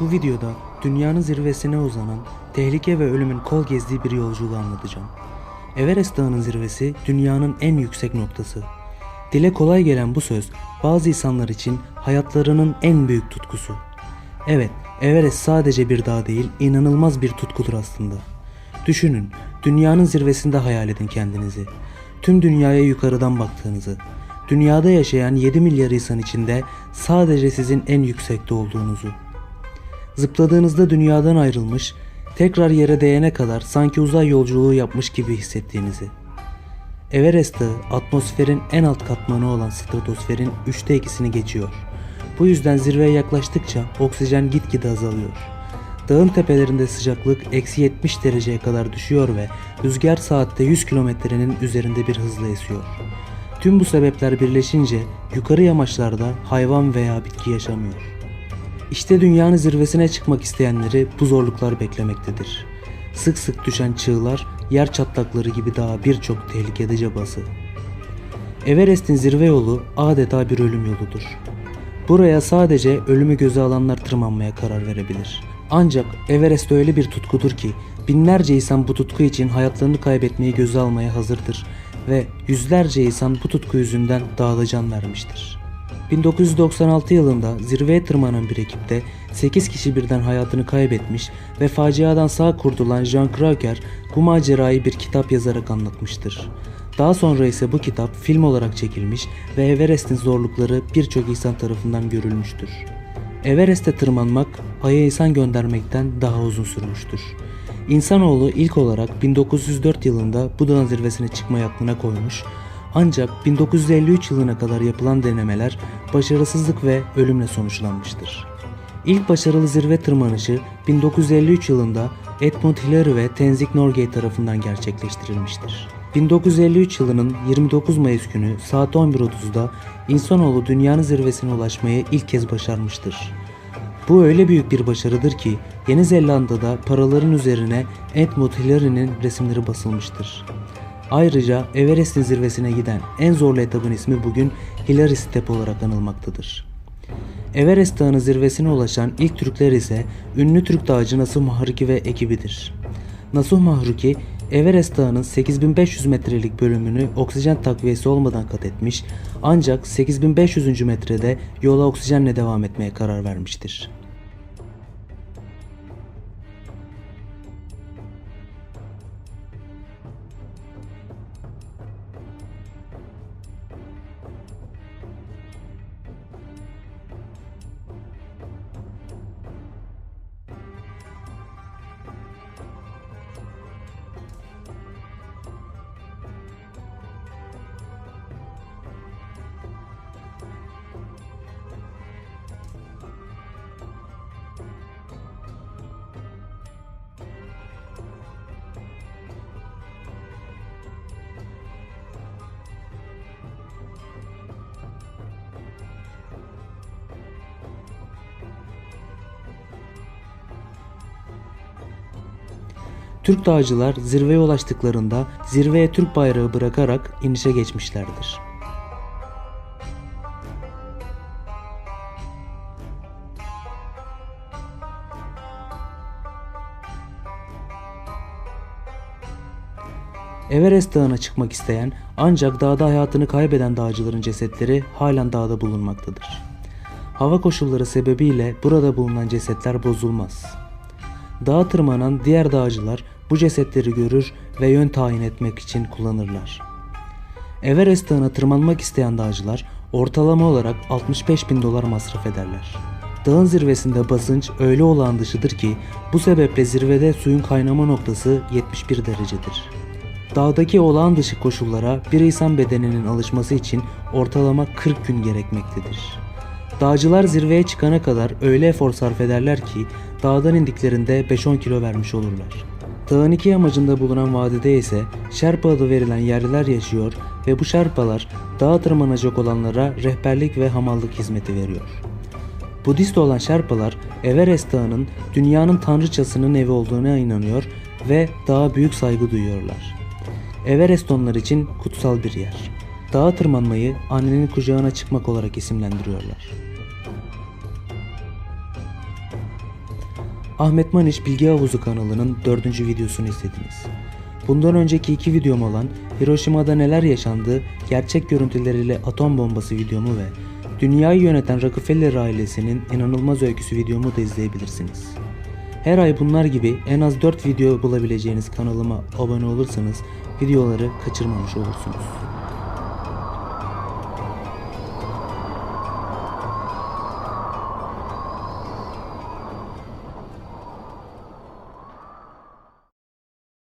Bu videoda dünyanın zirvesine uzanan tehlike ve ölümün kol gezdiği bir yolculuğu anlatacağım. Everest Dağı'nın zirvesi dünyanın en yüksek noktası. Dile kolay gelen bu söz bazı insanlar için hayatlarının en büyük tutkusu. Evet, Everest sadece bir dağ değil, inanılmaz bir tutkudur aslında. Düşünün, dünyanın zirvesinde hayal edin kendinizi. Tüm dünyaya yukarıdan baktığınızı. Dünyada yaşayan 7 milyar insan içinde sadece sizin en yüksekte olduğunuzu. Zıpladığınızda dünyadan ayrılmış, tekrar yere değene kadar sanki uzay yolculuğu yapmış gibi hissettiğinizi. Everest Dağı atmosferin en alt katmanı olan stratosferin üçte ikisini geçiyor. Bu yüzden zirveye yaklaştıkça oksijen gitgide azalıyor. Dağın tepelerinde sıcaklık eksi 70 dereceye kadar düşüyor ve rüzgar saatte 100 kilometrenin üzerinde bir hızla esiyor. Tüm bu sebepler birleşince yukarı yamaçlarda hayvan veya bitki yaşamıyor. İşte dünyanın zirvesine çıkmak isteyenleri bu zorluklar beklemektedir. Sık sık düşen çığlar, yer çatlakları gibi daha birçok tehlikede cabası. Everest'in zirve yolu adeta bir ölüm yoludur. Buraya sadece ölümü göze alanlar tırmanmaya karar verebilir. Ancak Everest öyle bir tutkudur ki binlerce insan bu tutku için hayatlarını kaybetmeyi göze almaya hazırdır ve yüzlerce insan bu tutku yüzünden dağda can vermiştir. 1996 yılında zirveye tırmanan bir ekipte 8 kişi birden hayatını kaybetmiş ve faciadan sağ kurtulan Jean Kraker bu macerayı bir kitap yazarak anlatmıştır. Daha sonra ise bu kitap film olarak çekilmiş ve Everest'in zorlukları birçok insan tarafından görülmüştür. Everest'e tırmanmak Ay'a insan göndermekten daha uzun sürmüştür. İnsanoğlu ilk olarak 1904 yılında bu dağın zirvesine çıkmayı aklına koymuş ancak 1953 yılına kadar yapılan denemeler başarısızlık ve ölümle sonuçlanmıştır. İlk başarılı zirve tırmanışı 1953 yılında Edmund Hillary ve Tenzing Norgay tarafından gerçekleştirilmiştir. 1953 yılının 29 Mayıs günü saat 11.30'da insanoğlu dünyanın zirvesine ulaşmayı ilk kez başarmıştır. Bu öyle büyük bir başarıdır ki Yeni Zelanda'da paraların üzerine Edmund Hillary'nin resimleri basılmıştır. Ayrıca Everest'in zirvesine giden en zorlu etapın ismi bugün Hillary Step olarak anılmaktadır. Everest Dağı'nın zirvesine ulaşan ilk Türkler ise ünlü Türk dağcı Nasuh Mahruki ve ekibidir. Nasuh Mahruki, Everest Dağı'nın 8500 metrelik bölümünü oksijen takviyesi olmadan kat etmiş ancak 8500. metrede yola oksijenle devam etmeye karar vermiştir. Türk dağcılar zirveye ulaştıklarında zirveye Türk bayrağı bırakarak inişe geçmişlerdir. Everest Dağı'na çıkmak isteyen ancak dağda hayatını kaybeden dağcıların cesetleri halen dağda bulunmaktadır. Hava koşulları sebebiyle burada bulunan cesetler bozulmaz. Dağa tırmanan diğer dağcılar bu cesetleri görür ve yön tayin etmek için kullanırlar. Everest Dağı'na tırmanmak isteyen dağcılar ortalama olarak 65 bin dolar masraf ederler. Dağın zirvesinde basınç öyle olağan dışıdır ki bu sebeple zirvede suyun kaynama noktası 71 derecedir. Dağdaki olağan dışı koşullara bir insan bedeninin alışması için ortalama 40 gün gerekmektedir. Dağcılar zirveye çıkana kadar öyle efor sarf ederler ki dağdan indiklerinde 5-10 kilo vermiş olurlar. Dağın iki yamacında bulunan vadide ise Şerpa adı verilen yerliler yaşıyor ve bu Şerpalar dağa tırmanacak olanlara rehberlik ve hamallık hizmeti veriyor. Budist olan Şerpalar Everest Dağı'nın dünyanın tanrıçasının evi olduğuna inanıyor ve dağa büyük saygı duyuyorlar. Everest onlar için kutsal bir yer. Dağa tırmanmayı annenin kucağına çıkmak olarak isimlendiriyorlar. Ahmet Maniş Bilgi Havuzu kanalının dördüncü videosunu izlediniz. Bundan önceki iki videom olan Hiroşima'da neler yaşandı, gerçek görüntüleriyle atom bombası videomu ve dünyayı yöneten Rockefeller ailesinin inanılmaz öyküsü videomu da izleyebilirsiniz. Her ay bunlar gibi en az 4 video bulabileceğiniz kanalıma abone olursanız videoları kaçırmamış olursunuz.